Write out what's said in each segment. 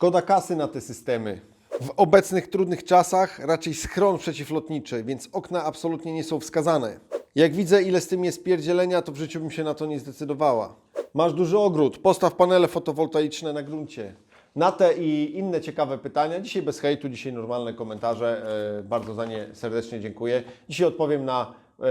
Szkoda kasy na te systemy. W obecnych trudnych czasach raczej schron przeciwlotniczy, więc okna absolutnie nie są wskazane. Jak widzę, ile z tym jest pierdzielenia, to w życiu bym się na to nie zdecydowała. Masz duży ogród, postaw panele fotowoltaiczne na gruncie. Na te i inne ciekawe pytania, dzisiaj bez hejtu, dzisiaj normalne komentarze, e, bardzo za nie serdecznie dziękuję. Dzisiaj odpowiem na e,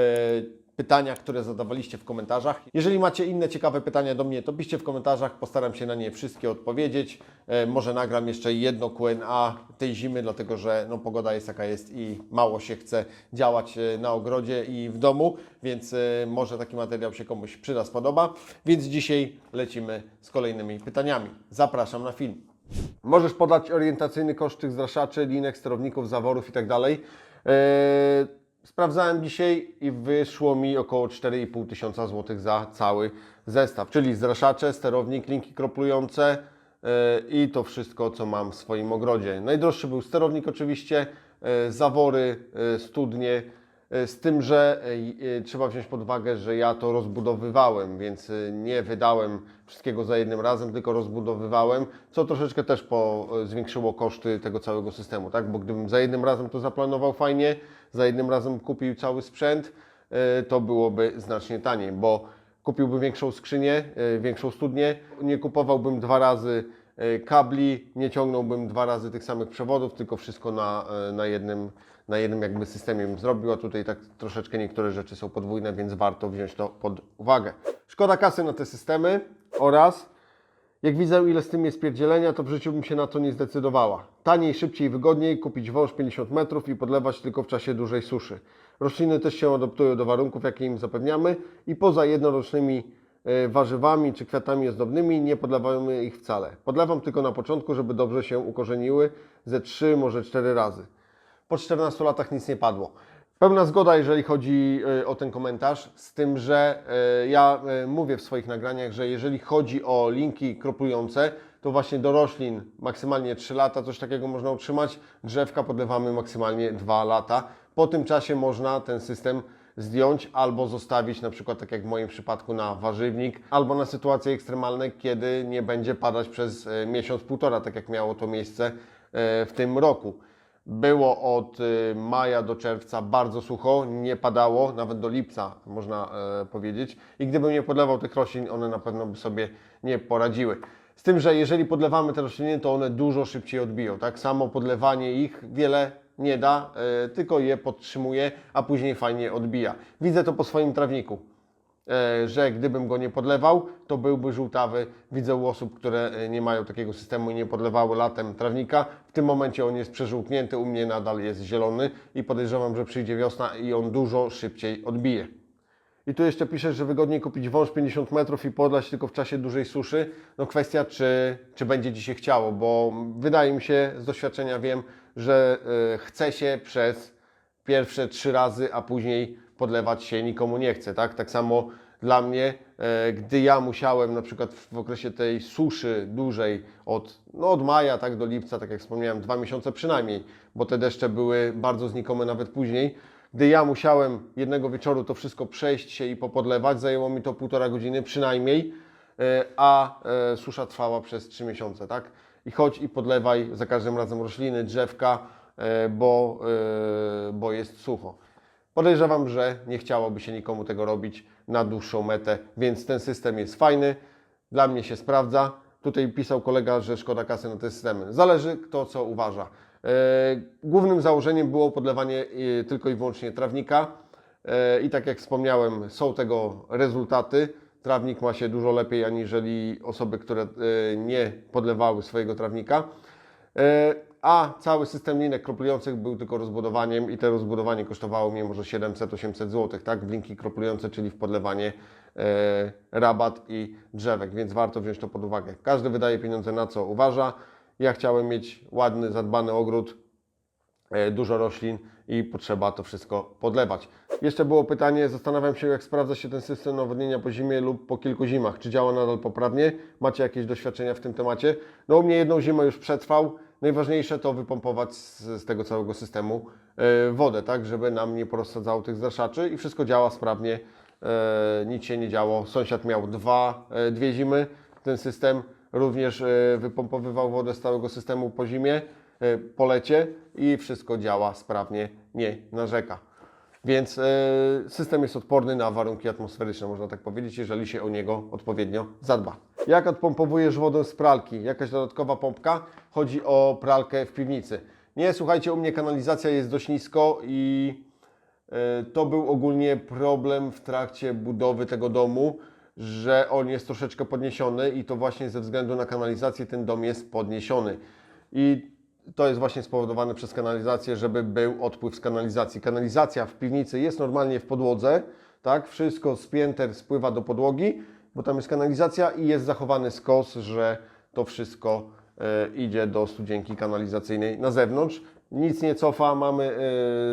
pytania, które zadawaliście w komentarzach. Jeżeli macie inne ciekawe pytania do mnie, to piszcie w komentarzach, postaram się na nie wszystkie odpowiedzieć. E, może nagram jeszcze jedno Q&A tej zimy, dlatego że no, pogoda jest jaka jest i mało się chce działać e, na ogrodzie i w domu, więc e, może taki materiał się komuś przyda, spodoba. Więc dzisiaj lecimy z kolejnymi pytaniami. Zapraszam na film. Możesz podać orientacyjny koszt tych zraszaczy, linek, sterowników, zaworów i tak. Eee, Sprawdzałem dzisiaj i wyszło mi około 4,5 tysiąca złotych za cały zestaw, czyli zraszacze, sterownik, linki kroplujące eee, i to wszystko, co mam w swoim ogrodzie. Najdroższy był sterownik oczywiście, eee, zawory, eee, studnie, E, Z tym, że e, e, trzeba wziąć pod uwagę, że ja to rozbudowywałem, więc e, nie wydałem wszystkiego za jednym razem, tylko rozbudowywałem, co troszeczkę też po, e, zwiększyło koszty tego całego systemu, tak? Bo gdybym za jednym razem to zaplanował fajnie, za jednym razem kupił cały sprzęt, e, to byłoby znacznie taniej, bo kupiłbym większą skrzynię, e, większą studnię, nie kupowałbym dwa razy e, kabli, nie ciągnąłbym dwa razy tych samych przewodów, tylko wszystko na, e, na jednym na jednym jakby systemie bym zrobił, a tutaj tak troszeczkę niektóre rzeczy są podwójne, więc warto wziąć to pod uwagę. Szkoda kasy na te systemy oraz jak widzę ile z tym jest pierdzielenia, to w życiu bym się na to nie zdecydowała. Taniej, szybciej, wygodniej kupić wąż 50 metrów i podlewać tylko w czasie dużej suszy. Rośliny też się adaptują do warunków, jakie im zapewniamy i poza jednorocznymi e, warzywami czy kwiatami ozdobnymi nie podlewamy ich wcale. Podlewam tylko na początku, żeby dobrze się ukorzeniły ze 3, może 4 razy po 14 latach nic nie padło. Pełna zgoda, jeżeli chodzi e, o ten komentarz, z tym, że e, ja e, mówię w swoich nagraniach, że jeżeli chodzi o linki kroplujące, to właśnie do roślin maksymalnie 3 lata, coś takiego można utrzymać, drzewka podlewamy maksymalnie 2 lata. Po tym czasie można ten system zdjąć albo zostawić, na przykład tak jak w moim przypadku na warzywnik, albo na sytuacje ekstremalne, kiedy nie będzie padać przez miesiąc, półtora, tak jak miało to miejsce w tym roku. Było od y, maja do czerwca bardzo sucho, nie padało, nawet do lipca można e, powiedzieć. I gdybym nie podlewał tych roślin, one na pewno by sobie nie poradziły. Z tym, że jeżeli podlewamy te rośliny, to one dużo szybciej odbiją. Tak samo podlewanie ich wiele nie da, e, tylko je podtrzymuje, a później fajnie odbija. Widzę to po swoim trawniku że gdybym go nie podlewał, to byłby żółtawy. Widzę u osób, które e, nie mają takiego systemu i nie podlewały latem trawnika. W tym momencie on jest przeżółknięty, u mnie nadal jest zielony i podejrzewam, że przyjdzie wiosna i on dużo szybciej odbije. I tu jeszcze piszesz, że wygodniej kupić wąż 50 metrów i podlać tylko w czasie dużej suszy. No kwestia, czy, czy będzie Ci się chciało, bo wydaje mi się, z doświadczenia wiem, że e, chce się przez pierwsze trzy razy, a później podlewać się nikomu nie chce, tak? Tak samo dla mnie, e, gdy ja musiałem na przykład w okresie tej suszy dużej od, no od maja tak do lipca, tak jak wspomniałem, dwa miesiące przynajmniej, bo te deszcze były bardzo znikome nawet później, gdy ja musiałem jednego wieczoru to wszystko przejść się i popodlewać, zajęło mi to półtora godziny przynajmniej, e, a e, susza trwała przez trzy miesiące, tak? I chodź i podlewaj za każdym razem rośliny, drzewka, bo, bo jest sucho. Podejrzewam, że nie chciałoby się nikomu tego robić na dłuższą metę, więc ten system jest fajny, dla mnie się sprawdza. Tutaj pisał kolega, że szkoda kasy na te systemy. Zależy kto co uważa. E, Głównym założeniem było podlewanie e, tylko i wyłącznie trawnika E, i tak jak wspomniałem, są tego rezultaty. Trawnik ma się dużo lepiej aniżeli osoby, które nie podlewały swojego trawnika. A cały system linek kroplujących był tylko rozbudowaniem i to rozbudowanie kosztowało mnie może 700-800 zł, tak? W linki kroplujące, czyli w podlewanie e, rabat i drzewek, więc warto wziąć to pod uwagę. Każdy wydaje pieniądze na co uważa. Ja chciałem mieć ładny, zadbany ogród, e, dużo roślin i potrzeba to wszystko podlewać. Jeszcze było pytanie, zastanawiam się jak sprawdza się ten system nawodnienia po zimie lub po kilku zimach. Czy działa nadal poprawnie? Macie jakieś doświadczenia w tym temacie? No u mnie jedną zimę już przetrwał. Najważniejsze to wypompować z, z tego całego systemu e, wodę, tak, żeby nam nie porozsadzało tych zraszaczy i wszystko działa sprawnie. E, nic się nie działo. Sąsiad miał dwa, e, dwie zimy ten system. również e, wypompowywał wodę z całego systemu po zimie, e, po lecie i wszystko działa sprawnie, nie narzeka. Więc e, system jest odporny na warunki atmosferyczne, można tak powiedzieć, jeżeli się o niego odpowiednio zadba. Jak odpompowujesz wodę z pralki? Jakaś dodatkowa pompka? Chodzi o pralkę w piwnicy. Nie, słuchajcie, u mnie kanalizacja jest dość nisko i e, to był ogólnie problem w trakcie budowy tego domu, że on jest troszeczkę podniesiony i to właśnie ze względu na kanalizację ten dom jest podniesiony. I to jest właśnie spowodowane przez kanalizację, żeby był odpływ z kanalizacji. Kanalizacja w piwnicy jest normalnie w podłodze, tak? Wszystko z pięter spływa do podłogi, bo tam jest kanalizacja i jest zachowany skos, że to wszystko e, idzie do studzienki kanalizacyjnej na zewnątrz. Nic nie cofa, mamy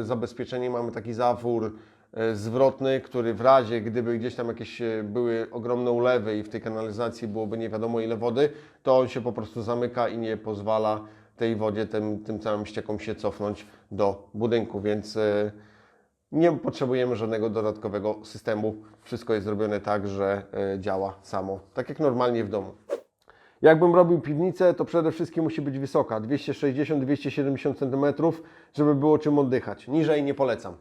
e, zabezpieczenie, mamy taki zawór e, zwrotny, który w razie, gdyby gdzieś tam jakieś były ogromne ulewy i w tej kanalizacji byłoby nie wiadomo ile wody, to on się po prostu zamyka i nie pozwala tej wodzie, tym, tym całym ściekom się cofnąć do budynku, więc nie potrzebujemy żadnego dodatkowego systemu. Wszystko jest zrobione tak, że e, działa samo, tak jak normalnie w domu. Jakbym robił piwnicę, to przede wszystkim musi być wysoka, 260-270 cm, żeby było czym oddychać. Niżej nie polecam.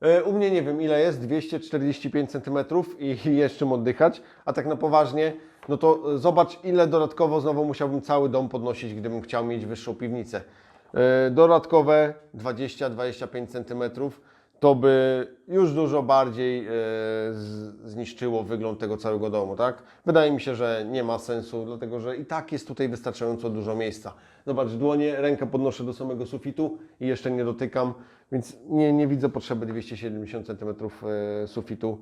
E, U mnie nie wiem ile jest, 245 cm i jest czym oddychać, a tak na poważnie, no to e, zobacz ile dodatkowo znowu musiałbym cały dom podnosić, gdybym chciał mieć wyższą piwnicę. Dodatkowe 20-25 cm to by już dużo bardziej e, zniszczyło wygląd tego całego domu, tak? Wydaje mi się, że nie ma sensu, dlatego że i tak jest tutaj wystarczająco dużo miejsca. Zobacz, dłonie, rękę podnoszę do samego sufitu i jeszcze nie dotykam, więc nie, nie widzę potrzeby 270 cm e, sufitu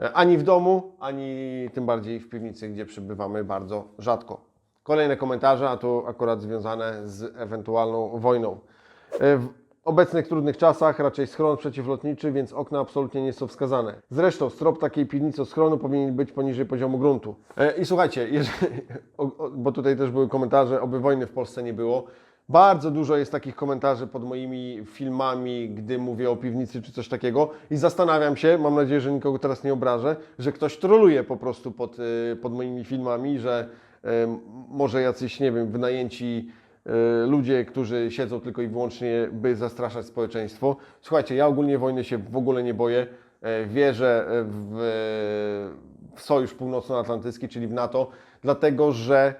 e, ani w domu, ani tym bardziej w piwnicy, gdzie przebywamy bardzo rzadko. Kolejne komentarze, a to akurat związane z ewentualną wojną. Obecnych trudnych czasach raczej schron przeciwlotniczy, więc okna absolutnie nie są wskazane. Zresztą strop takiej piwnicy schronu powinien być poniżej poziomu gruntu. E, I słuchajcie, jeżeli, o, o, bo tutaj też były komentarze, oby wojny w Polsce nie było. Bardzo dużo jest takich komentarzy pod moimi filmami, gdy mówię o piwnicy czy coś takiego i zastanawiam się, mam nadzieję, że nikogo teraz nie obrażę, że ktoś troluje po prostu pod, y, pod moimi filmami, że y, może jacyś, nie wiem, wynajęci ludzie, którzy siedzą tylko i wyłącznie, by zastraszać społeczeństwo. Słuchajcie, ja ogólnie wojny się w ogóle nie boję. E, Wierzę w, w Sojusz Północnoatlantycki, czyli w NATO, dlatego że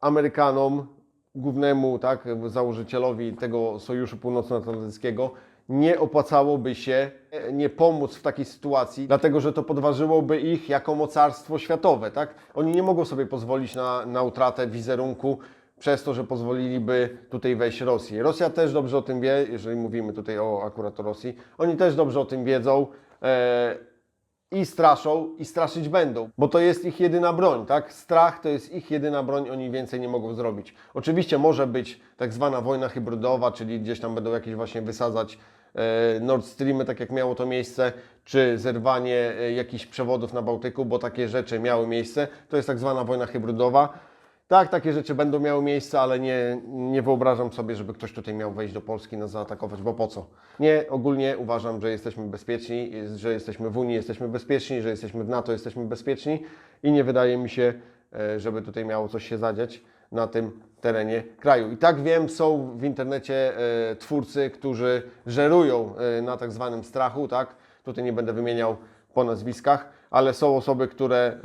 Amerykanom, głównemu tak, założycielowi tego Sojuszu Północnoatlantyckiego, nie opłacałoby się e, nie pomóc w takiej sytuacji, dlatego że to podważyłoby ich jako mocarstwo światowe. Tak? Oni nie mogą sobie pozwolić na, na utratę wizerunku przez to, że pozwoliliby tutaj wejść Rosji. Rosja też dobrze o tym wie, jeżeli mówimy tutaj o akurat o Rosji, oni też dobrze o tym wiedzą. E, i straszą, i straszyć będą, bo to jest ich jedyna broń, tak? Strach to jest ich jedyna broń, oni więcej nie mogą zrobić. Oczywiście może być tak zwana wojna hybrydowa, czyli gdzieś tam będą jakieś właśnie wysadzać e, Nord Streamy, tak jak miało to miejsce, czy zerwanie e, jakichś przewodów na Bałtyku, bo takie rzeczy miały miejsce. To jest tak zwana wojna hybrydowa. Tak, takie rzeczy będą miały miejsce, ale nie, nie wyobrażam sobie, żeby ktoś tutaj miał wejść do Polski nas zaatakować, bo po co? Nie, ogólnie uważam, że jesteśmy bezpieczni, że jesteśmy w Unii, jesteśmy bezpieczni, że jesteśmy w NATO, jesteśmy bezpieczni i nie wydaje mi się, e, żeby tutaj miało coś się zadziać na tym terenie kraju. I tak wiem, są w internecie e, twórcy, którzy żerują e, na tak zwanym strachu, tak? Tutaj nie będę wymieniał po nazwiskach, ale są osoby, które e,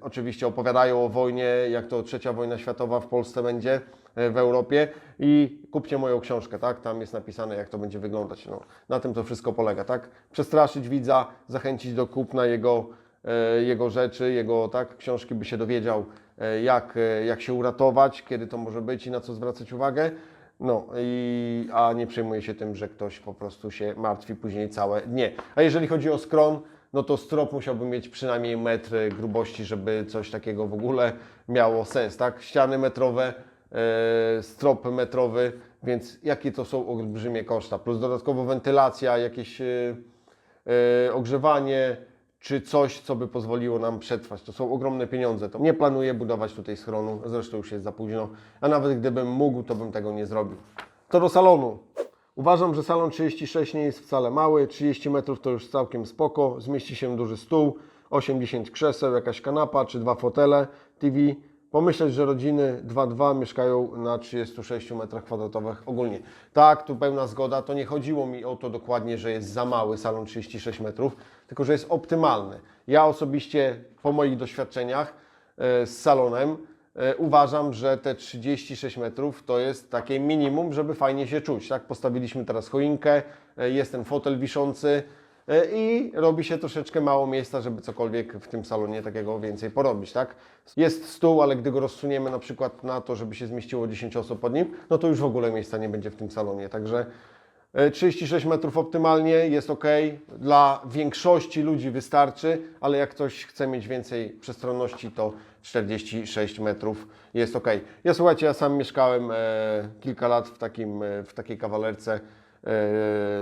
oczywiście opowiadają o wojnie, jak to trzecia wojna światowa w Polsce będzie, e, w Europie i kupcie moją książkę, tak? Tam jest napisane, jak to będzie wyglądać. No, na tym to wszystko polega, tak? Przestraszyć widza, zachęcić do kupna jego, e, jego rzeczy, jego tak, książki, by się dowiedział, jak, jak się uratować, kiedy to może być i na co zwracać uwagę. No, i, a nie przejmuje się tym, że ktoś po prostu się martwi później całe dnie. A jeżeli chodzi o skron, no to strop musiałby mieć przynajmniej metr grubości, żeby coś takiego w ogóle miało sens, tak? Ściany metrowe, e, strop metrowy, więc jakie to są olbrzymie koszta, plus dodatkowo wentylacja, jakieś e, e, ogrzewanie, czy coś, co by pozwoliło nam przetrwać. To są ogromne pieniądze. To nie planuję budować tutaj schronu, zresztą już jest za późno, a nawet gdybym mógł, to bym tego nie zrobił. To do salonu. Uważam, że salon 36 nie jest wcale mały, 30 metrów to już całkiem spoko, zmieści się duży stół, 80 krzeseł, jakaś kanapa czy dwa fotele, TV, pomyśleć, że rodziny 2-2 mieszkają na 36 metrach kwadratowych ogólnie. Tak, tu pełna zgoda, to nie chodziło mi o to dokładnie, że jest za mały salon 36 metrów, tylko że jest optymalny. Ja osobiście po moich doświadczeniach e, z salonem uważam, że te 36 metrów to jest takie minimum, żeby fajnie się czuć. Tak, postawiliśmy teraz choinkę, e, jest ten fotel wiszący, E, i robi się troszeczkę mało miejsca, żeby cokolwiek w tym salonie takiego więcej porobić, tak? Jest stół, ale gdy go rozsuniemy na przykład na to, żeby się zmieściło 10 osób pod nim, no to już w ogóle miejsca nie będzie w tym salonie, także e, 36 metrów optymalnie jest ok, dla większości ludzi wystarczy, ale jak ktoś chce mieć więcej przestronności, to 46 metrów jest ok. Ja słuchajcie, ja sam mieszkałem e, kilka lat w, takim, e, w takiej kawalerce, e,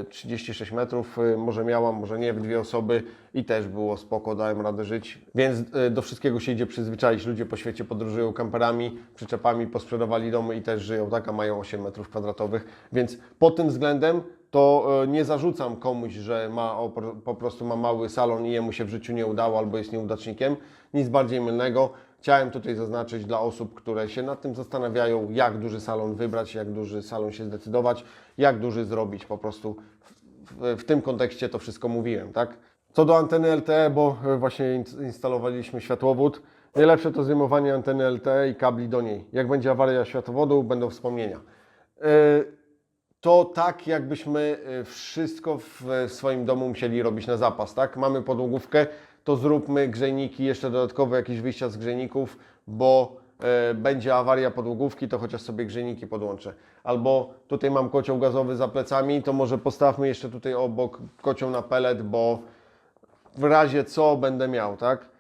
36 metrów, e, może miałam, może nie, w dwie osoby i też było spoko, dałem radę żyć. Więc e, do wszystkiego się idzie przyzwyczaić. Ludzie po świecie podróżują kamperami, przyczepami, posprzedawali domy i też żyją tak, a mają 8 metrów kwadratowych. Więc pod tym względem to e, nie zarzucam komuś, że ma po prostu ma mały salon i jemu się w życiu nie udało albo jest nieudacznikiem. Nic bardziej mylnego. Chciałem tutaj zaznaczyć dla osób, które się nad tym zastanawiają, jak duży salon wybrać, jak duży salon się zdecydować, jak duży zrobić. Po prostu w, w tym kontekście to wszystko mówiłem, tak? Co do anteny LTE, bo właśnie in- instalowaliśmy światłowód. Najlepsze to zdejmowanie anteny LTE i kabli do niej. Jak będzie awaria światłowodu, będą wspomnienia. E, to tak, jakbyśmy e, wszystko w w swoim domu musieli robić na zapas, tak? Mamy podłogówkę, to zróbmy grzejniki, jeszcze dodatkowo jakieś wyjścia z grzejników, bo e, będzie awaria podłogówki, to chociaż sobie grzejniki podłączę. Albo tutaj mam kocioł gazowy za plecami, to może postawmy jeszcze tutaj obok kocioł na pelet, bo w razie co będę miał, tak?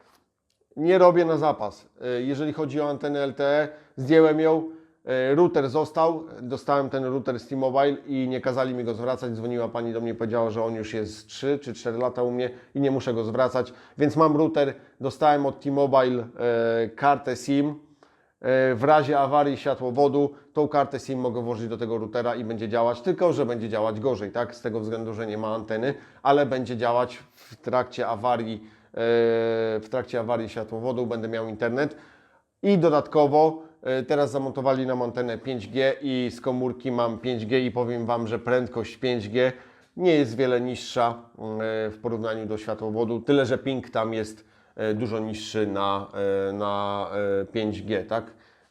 nie robię na zapas. Y, Jeżeli chodzi o antenę LTE, zdjąłem ją, router został, dostałem ten router z T-Mobile i nie kazali mi go zwracać. Dzwoniła pani do mnie, powiedziała, że on już jest 3 czy 4 lata u mnie i nie muszę go zwracać. Więc mam router, dostałem od T-Mobile y, kartę SIM. Y, W razie awarii światłowodu, tą kartę SIM mogę włożyć do tego routera i będzie działać, tylko że będzie działać gorzej, tak? Z tego względu, że nie ma anteny, ale będzie działać w trakcie awarii e, w trakcie awarii światłowodu będę miał internet i dodatkowo e, teraz zamontowali nam antenę 5G i z komórki mam 5G i powiem Wam, że prędkość 5G nie jest wiele niższa e, w porównaniu do światłowodu, tyle że ping tam jest e, dużo niższy na, e, na e, 5G, tak?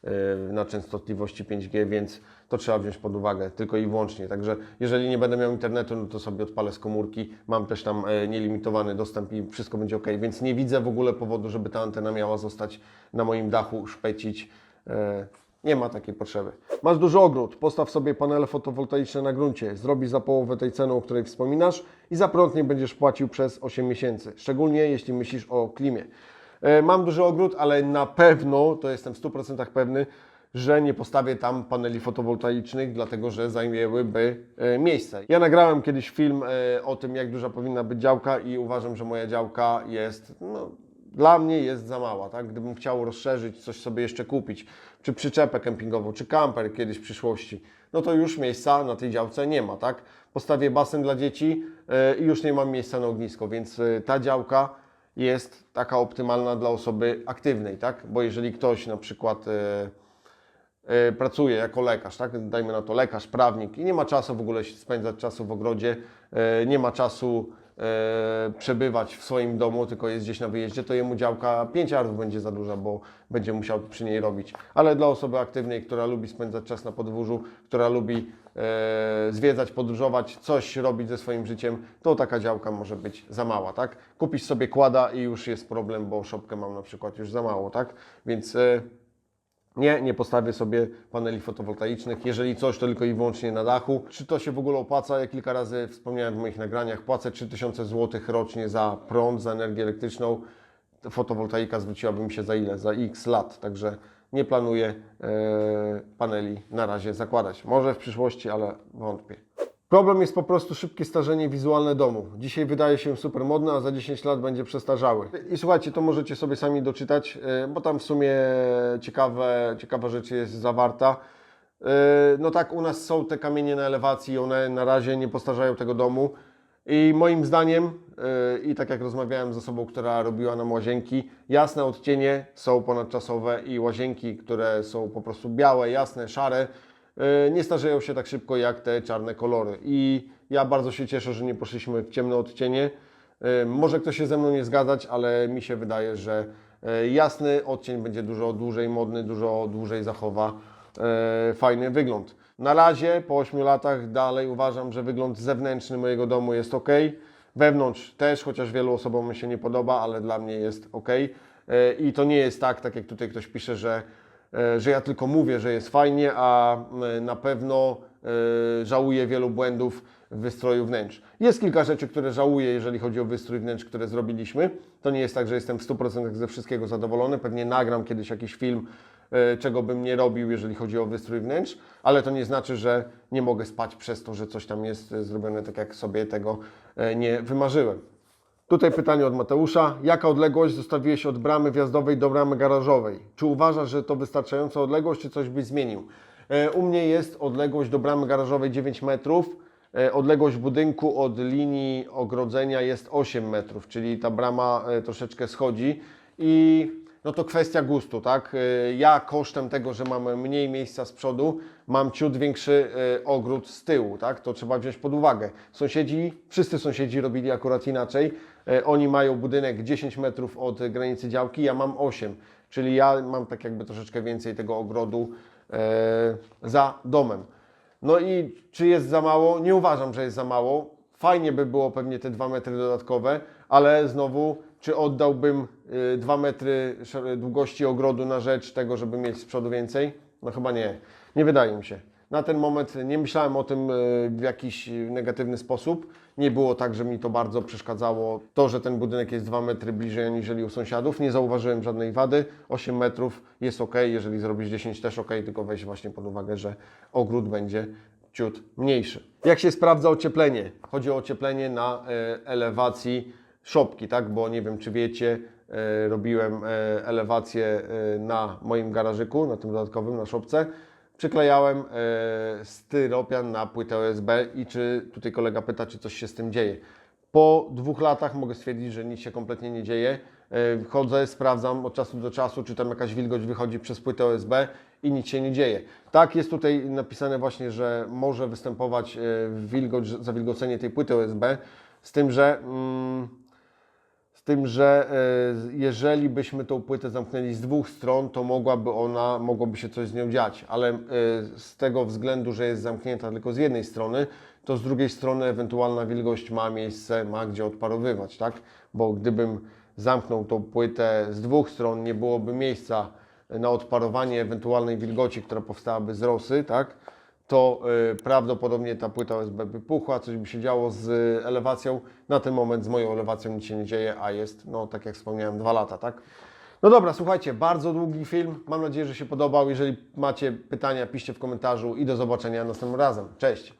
E, na częstotliwości 5G, więc to trzeba wziąć pod uwagę tylko i wyłącznie. Także jeżeli nie będę miał internetu, no to sobie odpalę z komórki. Mam też tam e, nielimitowany dostęp i wszystko będzie ok, więc nie widzę w ogóle powodu, żeby ta antena miała zostać na moim dachu, szpecić. E, Nie ma takiej potrzeby. Masz duży ogród, postaw sobie panele fotowoltaiczne na gruncie, zrobi za połowę tej ceny, o której wspominasz i za prąd nie będziesz płacił przez 8 miesięcy, szczególnie jeśli myślisz o klimie. E, Mam duży ogród, ale na pewno, to jestem w 100% pewny, że nie postawię tam paneli fotowoltaicznych, dlatego że zajęłyby e, miejsce. Ja nagrałem kiedyś film o tym, jak duża powinna być działka i uważam, że moja działka jest, no, dla mnie jest za mała, tak? Gdybym chciał rozszerzyć, coś sobie jeszcze kupić, czy przyczepę kempingową, czy kamper kiedyś w przyszłości, no to już miejsca na tej działce nie ma, tak? Postawię basen dla dzieci e, i już nie mam miejsca na ognisko, więc e, ta działka jest taka optymalna dla osoby aktywnej, tak? Bo jeżeli ktoś na przykład e, pracuje jako lekarz, tak? Dajmy na to lekarz, prawnik i nie ma czasu w ogóle spędzać czasu w ogrodzie, nie ma czasu przebywać w swoim domu, tylko jest gdzieś na wyjeździe, to jemu działka 5 yardów będzie za duża, bo będzie musiał przy niej robić. Ale dla osoby aktywnej, która lubi spędzać czas na podwórzu, która lubi e, zwiedzać, podróżować, coś robić ze swoim życiem, to taka działka może być za mała, tak? Kupisz sobie kłada i już jest problem, bo szopkę mam na przykład już za mało, tak? Więc e, nie, nie postawię sobie paneli fotowoltaicznych. Jeżeli coś, to tylko i wyłącznie na dachu. Czy to się w ogóle opłaca? Ja kilka razy wspomniałem w moich nagraniach, płacę 3000 zł rocznie za prąd, za energię elektryczną. Fotowoltaika zwróciłaby mi się za ile? Za x lat. Także nie planuję e, paneli na razie zakładać. Może w przyszłości, ale wątpię. Problem jest po prostu szybkie starzenie wizualne domu. Dzisiaj wydaje się super modne, a za 10 lat będzie przestarzały. I słuchajcie, to możecie sobie sami doczytać, e, bo tam w sumie ciekawe, ciekawa rzecz jest zawarta. E, No tak, u nas są te kamienie na elewacji, one na razie nie postarzają tego domu. I moim zdaniem, yy, i tak jak rozmawiałem z osobą, która robiła nam łazienki, jasne odcienie są ponadczasowe i łazienki, które są po prostu białe, jasne, szare, nie starzeją się tak szybko jak te czarne kolory. I ja bardzo się cieszę, że nie poszliśmy w ciemne odcienie. Yy, Może ktoś się ze mną nie zgadzać, ale mi się wydaje, że yy, jasny odcień będzie dużo dłużej modny, dużo dłużej zachowa e, fajny wygląd. Na razie po 8 latach dalej uważam, że wygląd zewnętrzny mojego domu jest ok. Wewnątrz też, chociaż wielu osobom się nie podoba, ale dla mnie jest ok. E, I to nie jest tak, tak jak tutaj ktoś pisze, że, e, że ja tylko mówię, że jest fajnie, a e, na pewno e, żałuję wielu błędów w wystroju wnętrz. Jest kilka rzeczy, które żałuję, jeżeli chodzi o wystrój wnętrz, które zrobiliśmy. To nie jest tak, że jestem w 100% ze wszystkiego zadowolony. Pewnie nagram kiedyś jakiś film, e, czego bym nie robił, jeżeli chodzi o wystrój wnętrz, ale to nie znaczy, że nie mogę spać przez to, że coś tam jest e, zrobione tak, jak sobie tego e, nie wymarzyłem. Tutaj pytanie od Mateusza. Jaka odległość zostawiłeś od bramy wjazdowej do bramy garażowej? Czy uważasz, że to wystarczająca odległość, czy coś byś zmienił? E, U mnie jest odległość do bramy garażowej 9 metrów. E, Odległość budynku od linii ogrodzenia jest 8 metrów, czyli ta brama e, troszeczkę schodzi i no to kwestia gustu, tak? Ja kosztem tego, że mamy mniej miejsca z przodu, mam ciut większy ogród z tyłu, tak? To trzeba wziąć pod uwagę. Sąsiedzi, wszyscy sąsiedzi robili akurat inaczej. E, Oni mają budynek 10 metrów od granicy działki, ja mam 8, czyli ja mam tak jakby troszeczkę więcej tego ogrodu e, za domem. No i czy jest za mało? Nie uważam, że jest za mało. Fajnie by było pewnie te 2 metry dodatkowe, ale znowu, czy oddałbym 2 metry sz- długości ogrodu na rzecz tego, żeby mieć z przodu więcej? No chyba nie. Nie wydaje mi się. Na ten moment nie myślałem o tym w jakiś negatywny sposób. Nie było tak, że mi to bardzo przeszkadzało to, że ten budynek jest 2 metry bliżej aniżeli u sąsiadów. Nie zauważyłem żadnej wady. 8 metrów jest ok, jeżeli zrobisz 10 też ok, tylko weź właśnie pod uwagę, że ogród będzie ciut mniejszy. Jak się sprawdza ocieplenie? Chodzi o ocieplenie na e, elewacji szopki, tak? Bo nie wiem, czy wiecie, e, robiłem e, elewację na moim garażyku, na tym dodatkowym, na szopce. Przyklejałem e, styropian na płytę OSB i czy tutaj kolega pyta, czy coś się z tym dzieje. Po dwóch latach mogę stwierdzić, że nic się kompletnie nie dzieje. E, Chodzę, sprawdzam od czasu do czasu, czy tam jakaś wilgoć wychodzi przez płytę OSB i nic się nie dzieje. Tak, jest tutaj napisane właśnie, że może występować e, wilgoć, zawilgocenie tej płyty OSB, z tym, że. Mm, tym, że e, jeżeli byśmy tą płytę zamknęli z dwóch stron, to mogłaby ona, mogłoby się coś z nią dziać, ale e, z tego względu, że jest zamknięta tylko z jednej strony, to z drugiej strony ewentualna wilgoć ma miejsce, ma gdzie odparowywać, tak? Bo gdybym zamknął tą płytę z dwóch stron, nie byłoby miejsca na odparowanie ewentualnej wilgoci, która powstałaby z rosy, tak? To y, prawdopodobnie ta płyta OSB by puchła, coś by się działo z y, elewacją. Na ten moment z moją elewacją nic się nie dzieje, a jest, no tak jak wspomniałem, dwa lata, tak? No dobra, słuchajcie, bardzo długi film. Mam nadzieję, że się podobał. Jeżeli macie pytania, piszcie w komentarzu i do zobaczenia następnym razem. Cześć!